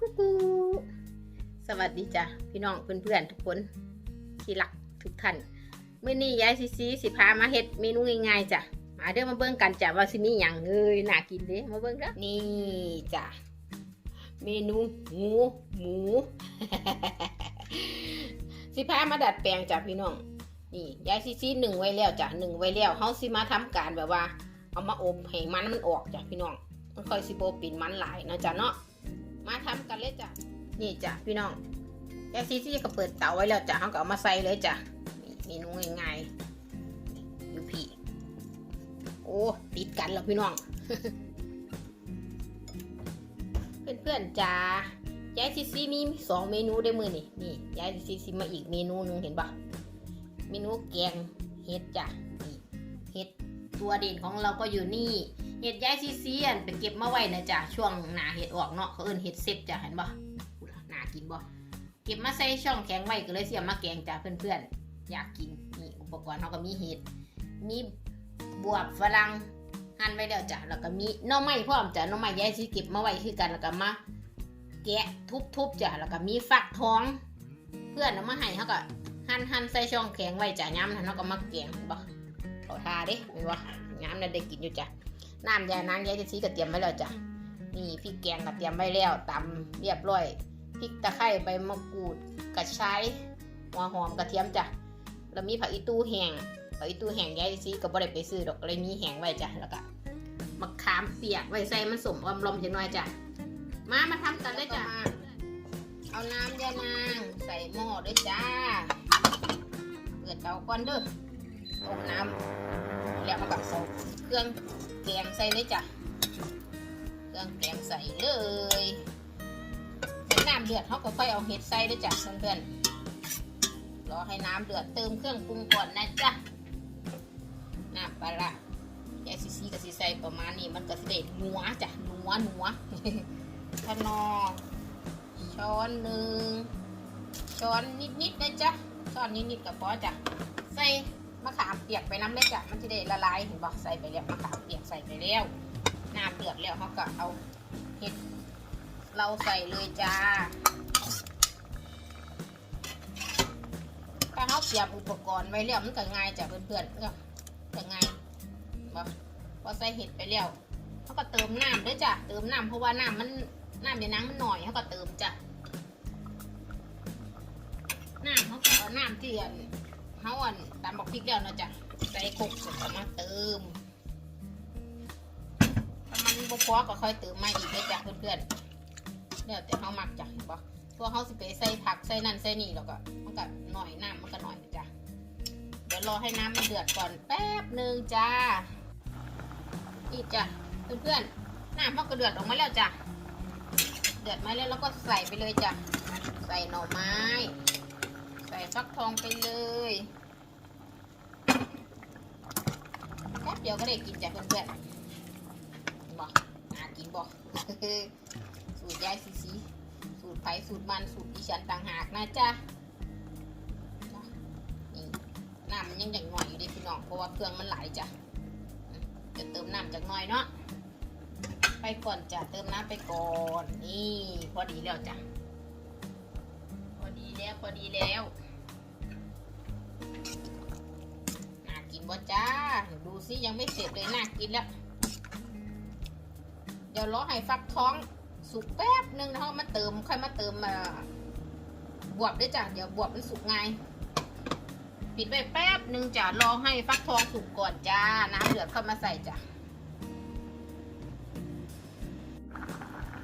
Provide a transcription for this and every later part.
สวัสดีจ้ะพี่น้องเพื่อนๆทุกคนที่รักทุกท่านเมื่อนี้ยายซีซีสิพามาเฮ็ดเมนูง่ายๆจ้ะมาเด้อมาเบิ่งกันจ้ะว่าสิมีหยังเอ้ยน่ากินเด้มาเบิ่งเด้อนี่จ้ะเมนูหมูหมูสิพามาดัดแปลงจ้ะพี่น้องนี่ยายซีซีหนึ่งไว้แล้วจ้ะหนึ่งไว้แล้วเฮาสิมาทำการแบบว่า เอามาอบให้มันมันออกจ้ะพี่น้องมันค่อยสิโบปินมันหลายนะจ้ะเนาะ มาทำกันเลยจ้ะนี่จ้ะพี่น้องยาซีซี่ก็เปิดเตาไว้แล้วจ้ะเขาก็เอามาใส่เลยจ้ะมีเมนูง่ายๆยูพีโอ้ติดกันแล้วพี่น้อง เพื่อนๆจ้ายายซีซี่มีสองเมนูได้มือนี่นี่ยายซีซี่มาอีกเมนูหนึ่งเห็นปะเมนูแกงเห็ดจ้ะนี่เห็ดตัวเด่นของเราก็อยู่นี่ เห็ดย้ายซีซีอันไปเก็บมาไว้นะจ๊ะช่วงหนาเห็ดออกเนาะเขาเอิ้นเห็ดเซฟจ้ะเห็นบ่อุ๊ยน่ากินบ่เก็บมาใส่ช่องแข็งไว้ก็เลยเสียมาแกงจ้ะเพื่อนๆ อยากกินนี่อุปกรณ์เขาก็มีเห็ดมีบวบฝรั่งหั่นไว้แล้วจ้ะแล้วก็มีน่อไม้พร้อมจ้ะน่อไม้ย้ายซีเก็บมาไว้คือกันแล้วก็มาแกะทุบๆจ้ะแล้วก็มีฟักทอง เพื่อนเอามาให้เขาก็หั่นหั่นใส่ช่องแข็งไว้จ้ะย้ำนั้นเขาก็มาแกงบ่เขาทาด้เห็นบ่ย้ำนั้นได้กินอยู่จ้ะ น้ำยานางยายจะซีก็เตรียมไว้แล้วจ้ะนี่พริกแกงก็เตรียมไว้แล้วตำเรียบร้อยพริกตะไคร้ใบมะกรูดกระชายหัวหอมกระเทียมจ้ะแล้วมีผักอีตู้แห้งผักอีตู้แห้งยายจะซีก็บ่ได้ไปซื้อดอกเลยมีแห้งไว้จ้ะแล้วก็มะขามเปียกไว้ใส่มันสมอมลมจังหน่อยจ้ะมามาทำกันเลยจ้ะเอาน้ำยานางใส่หม้อด้วยจ้า เปิดเตาก่อนเด้อ ต้มน้ำแล้วมากับใส่เครื่องแกงใส่เลยจ้ะเครื่องแกงใส่เลยให้น้ำเดือดเขาก็ค่อยเอาเห็ดใส่เลยจ้ะเพื่อนๆรอให้น้ำเดือดเติมเครื่องปรุงก่อนนะจ๊ะน้ำปลาร้ายายซีซีกับซีใส่ประมาณนี้มันก็สิเด็ดนัวจ้ะนัวนัวขนอช้อนหนึ่งช้อนนิดๆนะจ๊ะช้อนนิดๆกับพอจ้ะใส่ มะขามเปียกไปน้ำเล็กอะมันจะได้ละลายเห็นบอกใส่ไปแล้วมะขามเปียกใส่ไปแล้วน้ำเดือดแล้วเขาก็เอาเห็ดเราใส่เลยจ้าถ้าเขาเตรียมอุปกรณ์ไว้แล้วมันก็ง่ายจ้ะเพื่อนๆก็จะง่ายบอกพอใส่เห็ดไปแล้วเขาก็เติมน้ำด้วยจ้ะเติมน้ำเพราะว่าน้ำมันน้ำในน้ำมันหน่อยเขาก็เติมจ้ะน้ำเขาก็เอาน้ำที่อัน เขาอันตามบอกพริกแล้วนะจ๊ะใส่ครกเสร็จก็มาเติมถ้ามันบพอก็ค่อยเติมมาอีกเลยจ้ะเพื่อนๆแล้วแต่เขามักจ้ะเห็นปะตัวเขาสิไปใส่ผักใส่นั่นใส่นี่แล้วก็มันก็หน่อยน้ำมันก็หน่อยจ้ะเดี๋ยวรอให้น้ำมันเดือดก่อนแป๊บหนึ่งจ้านี่จ้ะเพื่อนๆน้ำมันก็เดือดออกมาแล้วจ้ะเดือดมาแล้วแล้วก็ใส่ไปเลยจ้ะใส่หน่อไม้ ฟักทองไปเลยแป๊บเดียวก็ได้กินจ้ะเพื่อนๆบอกน่ากินบอกสูตรยายซีซีสูตรไผ่สูตรมันสูตรดิฉันต่างหากนะจ๊ะนี่น้ำมันยังอย่างหน่อยอยู่ดิพี่น้องเพราะว่าเครื่องมันหลายจ้ะจะเติมน้ำจากหน่อยเนาะไปก่อนจ้ะเติมน้ำไปก่อนนี่พอดีแล้วจ้ะพอดีแล้วพอดีแล้ว บ่จ้า ดูสิยังไม่เสร็จเลยน่ากินแล้ว เดี๋ยวรอให้ฟักท้องสุกแป๊บนึงนะฮะมาเติมค่อยมาเติมมาบวบด้วยจ้ะเดี๋ยวบวบมันสุกไงปิดไว้แป๊บนึงจ้ะรอให้ฟักทองสุกก่อนจ้า น้ำเดือดเข้ามาใส่จ้ะ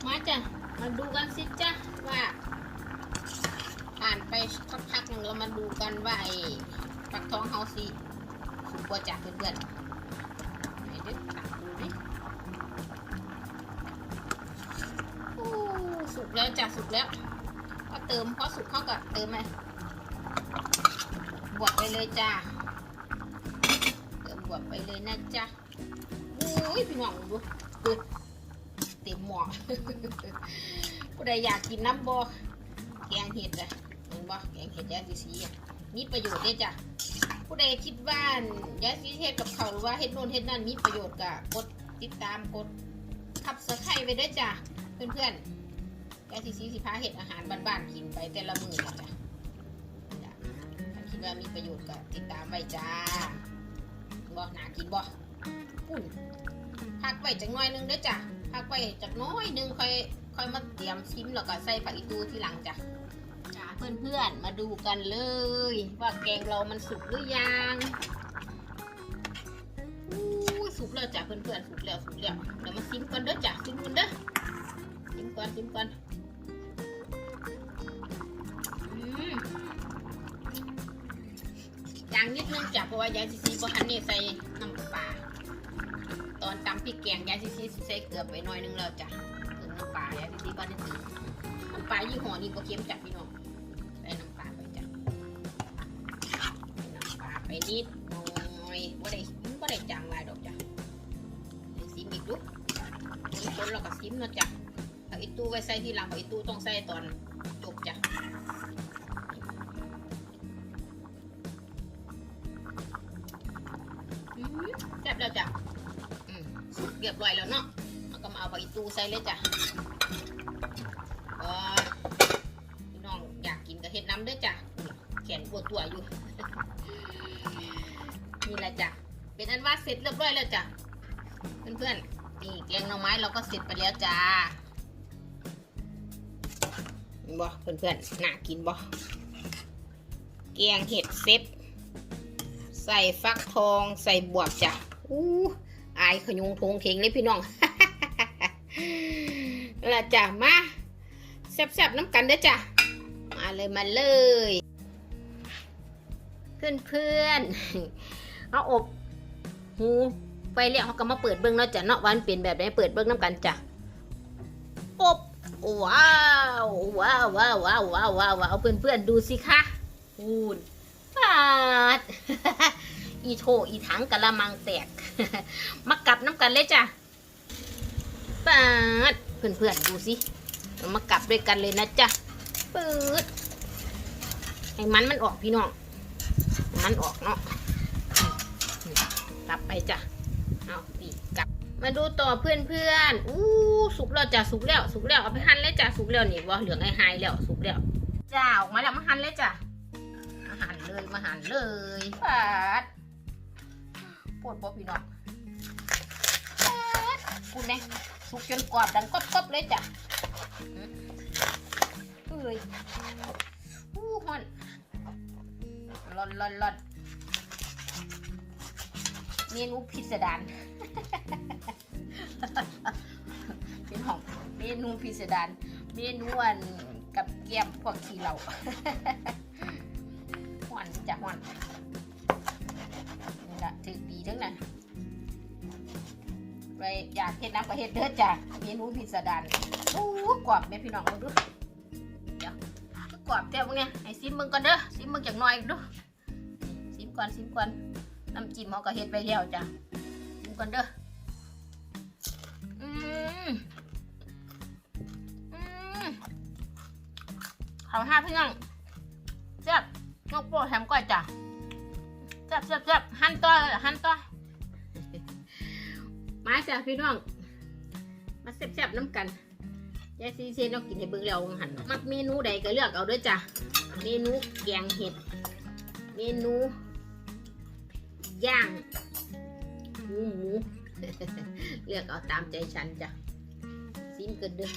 มาจ้ะมาดูกันสิจ้ะว่าผ่านไปสักพักหนึ่งเรามาดูกันว่าไอ้ฟักทองเฮาสิ กกว่าจากเพื่อนๆไหนดิถามดูดิโอ้สุกแล้วจ้ะสุกแล้วก็เติมเพอสุกเข้ากับเติมไหมบวกไปเลยจ้าเติมบวกไปเลยนะจ๊ะโอ้ยพี่น้องดูดูเต็มหม้อผู้ใดอยากกินน้ำบอแกงเห็ดอะเห็นบ่แกงเห็ดยาสีสีมีประโยชน์เด้จ้ะ ผู้ใดคิดว่านยาสีเห็ดกับเขาหรือว่าเห็ดโน่นเห็ดนั่นมีประโยชน์ก็กดติดตามกดขับสไครไปด้วยจ้ะเพื่อนๆยาซีซีสิพาเห็ดอาหารบ้านๆกินไปแต่ละมือจ้ะจ้ะถ้าคิดว่ามีประโยชน์ก็ติดตามไว้จ้าบ่หนากินบ่ปุ่นพักไว้จักน้อยหนึงด้อจ้ะพักไว้จักน้อยหนึงค่อยค่อยมาเตรียมชิมแล้วก็ใส่ผักอีตูทีหลังจ้ะ เพื่อนๆ มาดูกันเลย ว่าแกงเรามันสุกหรือยังอู้สุกแล้วจ้ะเพื่อนๆ สุกแล้วสุกแล้วเดี๋ยวมาชิมกันเด้อจ้ะชิมกันเด้อชิมก่อนชิมก่อนอืมอย่างนิดนึงจ้ะเพราะว่ายายซีซีบ่ทันนี่ยใส่น้ำปลาตอนตำพริกแกงยายซีซีใส่เกลือไปหน่อยนึงแล้วจ้ะเติมน้ำปลายายซีซีบ่ได้ซื้น้ำปลายี่ห้อนี้บ่เค็มจ้ะพี่ คนๆแล้วก็ซิมเนาะจ้ะผักอีตู้ไว้ใส่ที่หลังผักอีตู้ต้องใส่ตอนจบจ้ะอืมแซ่บแล้วจ้ะอืมเรียบร้อยแล้วเนาะแล้วก็มาเอาผักอีตู้ใส่เลยจ้ะก็พี่น้องอยากกินก็เฮ็ดน้ำเด้วยจ้ะแขนปวดตัวอยู่ นี่แหละจ้ะ เป็นอันว่าเสร็จเรียบร้อยแล้วจ้ะ เพื่อนๆ นี่แกงหน่อไม้เราก็เสร็จไปแล้วจ้าบ่เพื่อนๆน่ากินบ่แกงเห็ดเซฟใส่ฟักทองใส่บวบจ้ะอู้อายขยุงทงเทงเลยพี่น้องละจ้ะมาแซ่บๆน้ำกันเด้อจ้ะมาเลยมาเลย เพื่อนๆเอาอบหู ไปแล้วเขาก็มาเปิดเบิ้งเนาะจ้ะเนาะวันเปลี่ยนแบบไหนเปิดเบิ้งน้ำกันจ้ะอบว้าวว้าวว้าวว้าวว้าวว้าวว้าวเพื่อนเพื่อนดูสิคะพูนปาดอีโถอีถังกะละมังแตก มากับน้ำกันเลยจ้ะปาดเพื่อนเพื่อนดูสิมากับด้วยกันเลยนะจ๊ะปืดให้มันมันออกพี่น้องมันออกเนาะกลับไปจ้ะ เอาปีกลับ มาดูต่อเพื่อนเพื่อนอู้สุกแล้วจ้ะสุกแล้วสุกแล้วเอาไปหั่นเลยจ้ะสุกแล้วนี่ว่เหลืองไอ้ไฮแล้วสุกแล้วจ้าออกมาแล้วมาหั่นเลยจ้ะมาหั่นเลยมาหั่นเลยปาดปวดบ่พี่น้องปาดคุณเนี่ยสุกจนกรอบดังกรอบๆเลยจ้ะเอ้ยอู้ฮอนร้อนร้อนร้อน เมนูพิสดารเป็นของเมนูพิสดารเมนูอันกับแก้มพวกขี้เหล่าหวานจะหวานนี่ละถือดีทั้งนั้นไปอยากเห็ดน้ำก็เห็ดเด้อจ้ะเมนูพิสดารโอ้กรอบแม่พี่น้องมาดูเดี๋ยวกรอบแท้พวกเนี้ยให้ซิมมึงก่อนเด้อซิมมึงจากหน่อยดูซิมก่อนซิมก่อน น้ำจิ้มเขาก็เห็ดไปแล้วจ้ะซิมก่อนเด้ออืมอืมขาห้าพี่น้องแซ่บนกโปรแถมก้อยจ้ะแซ่บแซ่บแซ่บหั่นต่อหั่นต่อมาจ้ะพี่น้อง มาแซ่บๆน้ำกันยายซีเซนเรากินให้เบิ่งแล้วหันมักเมนูใดก็เลือกเอาด้วยจ้ะ เมนูแกงเห็ด เมนู ย่างหมูหมูเลือกเอาตามใจฉันจ้ะซิมเกินเด้อ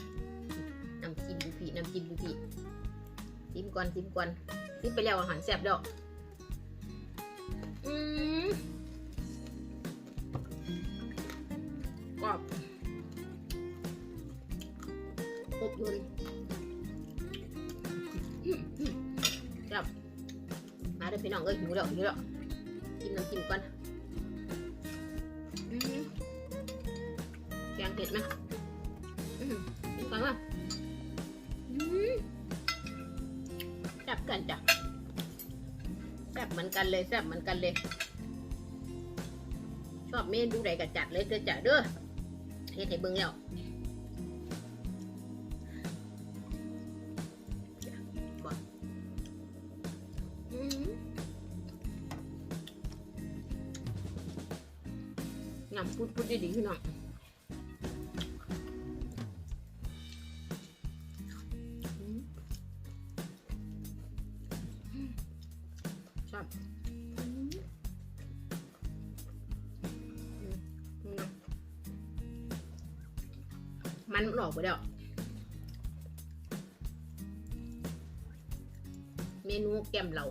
น้ำจิ้มดูพี่น้ำจิ้มดูพี่ซิมก่อนซิมก่อนซิมไปแล้วอาหารแซ่บแล้วอืมกรอบอบเลยอืมอืมแซ่บมาเด้อพี่น้องเอ้ยหิวแล้วหิวแล้ว กินน้ำจิ้มก่อนอืมแกงเผ็ดไหมอืมฟังว่าอืมแซ่บกันจ้ะแซ่บเหมือนกันเลยแซ่บเหมือนกันเลย ชอบเมนูใดก็จัดเลยเด้อจ้ะเด้อเฮ็ดให้เบิ่งแล้ว้ำพูดพูดดีๆพี่น้องชอบมันหลอกไปแล้วเมนูแกมเรา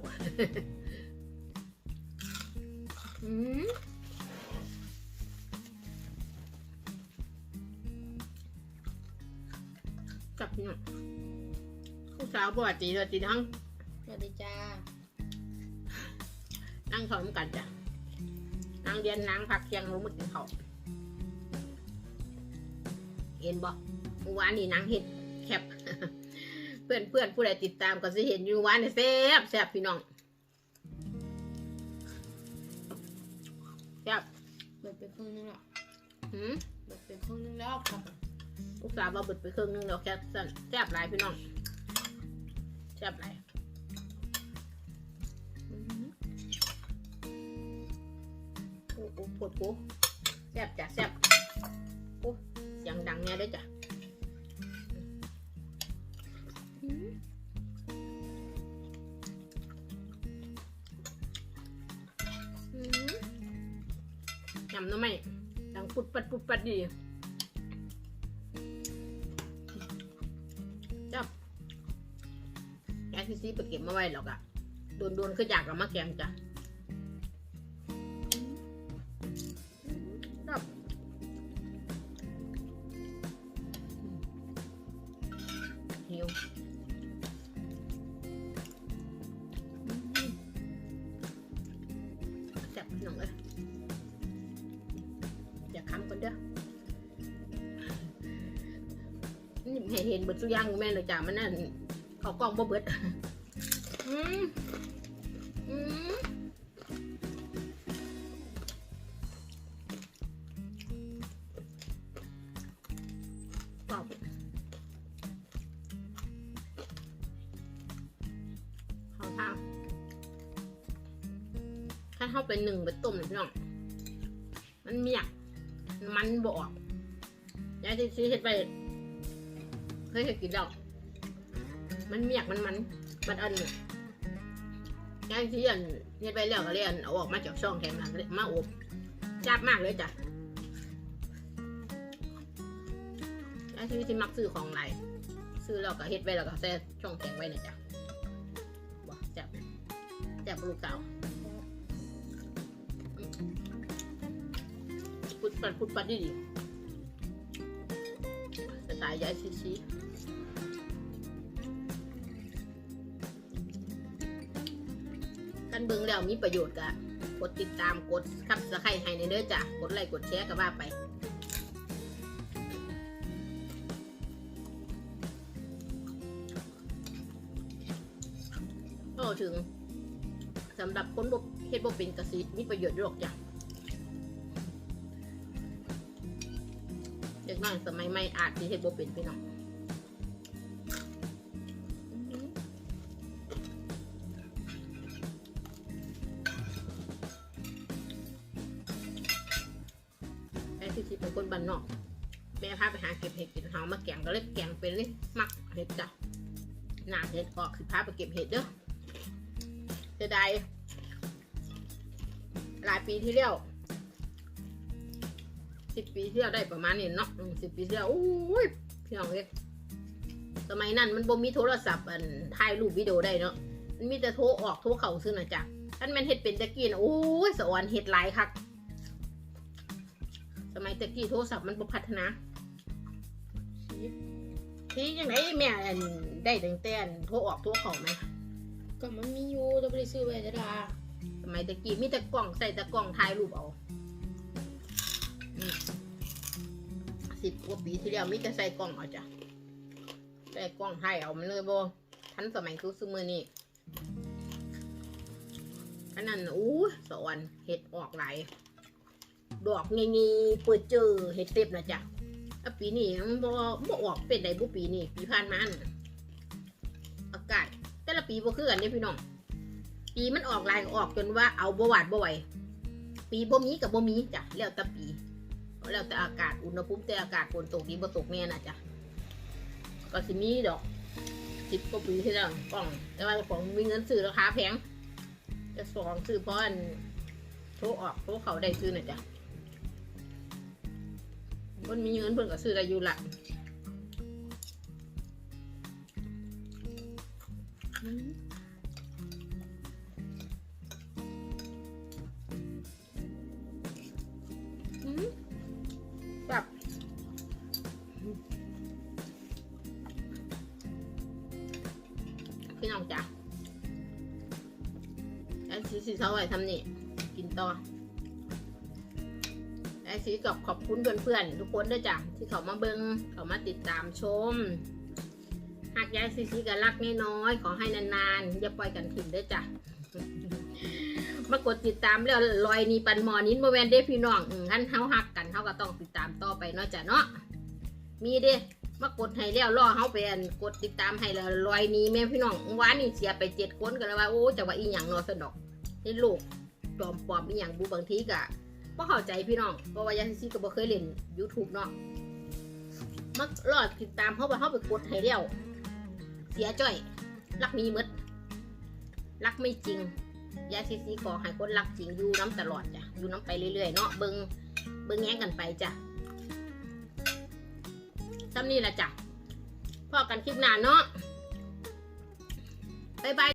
อืม สาวปกติเลยจีทั้งสวัสดีจ้า นั่งพร้อมกันจ้ะนั่งเรียนนั่งพักเที่ยงลงมากินข้าวเห็นบ่เมื่อวานนี่นั่งเห็ดแคบเพื่อนเพื่อนผู้ใดติดตามก็สิเห็นอยู่วานนี่แซ่บแซ่บพี่น้องแซ่บเบิดไปครึ่งนึงแล้วหืมเบิดไปครึ่งนึงแล้วครับลูกสาวมาเบิดไปครึ่งนึงแล้วแค่สั้นแซ่บหลายพี่น้อง แซ่บหลายอืมโอ้โหปวดปูแซ่บจ้ะแซ่บโอ้เสียงดังแน่ด้วยจ้ะอืมอืมยำหน้ำไม่ดังปุดปัดปุดปัดดี ซีซีไปเก็บมาไว้หรอกอะโดนโดนคืออยากกับมาแกงจ้ะจับหิวจับหน่องเลยอย่าค้ำกันเด้อนี่ให้เห็นเบิดสุกอยางแม่เลยจ้ะมันนั่นเขากล้องบ่เบิด อืมอืมกรอบเขาทางถ้าเข้าไปหนึ่งไปต้มเลยพี่น้อง มันเมียก มันบอกยายที่ซื้อเห็ดไปเคยเคยกินแล้วมันเมียกมันมันมันอันย่างที่อันเฮ็ดไปแล้วก็เรียนเอาออกมาจากช่องแทนมามาอบจับมากเลยจ้ะย่างที่ที่มักซื้อของไหลายซื้อแล้วก็เฮ็ดไว้แล้วก็แช่ช่องแข็งไว้นะจ้ะว้าจับจับลูกสาวพุดปัดพุดปัดดีดีสไตล์ยายซีซี เบิ่งแล้วมีประโยชน์กะกดติดตามกดคับสไครต์ให้ในเด้อจ้ะกดไลค์กดแชร์ก็ว่าไปก็ถึงสำหรับคนบเฮ็ดบ่เป็นกสิมีประโยชน์อยู่หรอกจ้ะเด็กน้อยสมัยใหม่อาจสิเฮ็ดบ่เป็นพี่น้อง เก็บเห็ดเด้อจะได้หลายปีที่แล้วสิบปีที่แล้วได้ประมาณนี้เนาะสิบปีที่แล้วโอ้ยพี่น้องเอ้ยสมัยนั้นมันบ่มีโทรศัพท์อันถ่ายรูปวิดีโอได้เนาะมันมีแต่โทรออกโทรเข้าซื้อนะจ๊ะท่านแม่นเห็ดเป็นตะกี้นะโอ้ยสอนเห็ดหลายคักสมัยตะกี้โทรศัพท์มันบ่พัฒนา ที่ยังไงแม่อันได้ตั้งแต่อันโทรออกโทรเข้าไหมก็มันมีอยู่จะไปซื้อไว้จะดาสมัยตะกี้มีแต่กล้องใส่แต่กล้องถ่ายรูปเอาสิบกว่าปีที่แล้วมีแต่ใส่กล้องเอาจ้ะใส่กล้องถ่ายเอามันเลยบ่ทันสมัยคือสมือนี่อันนั้นอู้สอนเห็ดออกไหลดอกงี้ๆเปิดเจอเห็ดเต็บนะจ๊ะ แล้วปีนี้มันบ่บ่ออกเป็นไดบุปีนี้ปีผ่านมานอากาศแต่ละปีบ่คือกันเด้พี่น้อง ปีมันออกลายออกจนว่าเอาบ่หวาดบ่ไหวปีบ่มีกับบ่มีจ้ะแล้วแต่ปีแล้วแต่อากาศอุณหภูมิแต่อากาศฝนตกดีบ่ตกแน่น่ะจ้ะก็สิมีดอกสิบกว่าปีที่แล้วกล่อง แต่ว่าของมีเงินซื้อราคาแพงจะสองซื้อเพราะอันโทรออกโทรเขาได้ซื้อน่ะจ้ะ มันมีเงินเพิ่นก็ซื้อได้อยู่ละอือแบบพี่น้องจ้ะไอซีสีเท่าไหร่ทำนี่ กินต่อ ไอซีกับขอบคุณเพื่อนๆทุกคนด้วยจ้ะที่เขามาเบิงเขามาติดตามชม หากยายซีซีกันรักน้อยๆขอให้นานๆ อย่าปล่อยกันถิ่มด้วยจ้ะมากดติดตามแล้วลอยนี่ปันหมอนินโมแวนเด้พี่น้องงั้นเฮาหักกันเฮาก็ต้องติดตามต่อไปเนาะจ้ะเนาะมีเด้มากดให้แล้วรอเฮาไปอันกดติดตามให้แล้วลอยนี้แม่พี่น้องวานนี่เสียไปเจ็ดคนกันแล้วว่าโอ้จะว่าอีหยังเนาะสนดอกในโลกปลอมปลอมอีหยังบูบางทีก็ บ่เข้าใจพี่น้องเพราะว่ายาซีซีก็บ่เคยเล่น YouTube เนาะมักรอดติดตามเขาไปเขาไปกดให้เดียวเสียจ้อย รักมีหมดรักไม่จริง ยาซิซี่ขอให้คนรักจริงอยู่น้ำตลอดจ้ะอยู่น้ำไปเรื่อยๆเนาะเบิงเบิงแย่งกันไปจ้ะซ้ำนี่แหละจ้ะพ่อกันคลิปหน้าเนาะบ๊ายบาย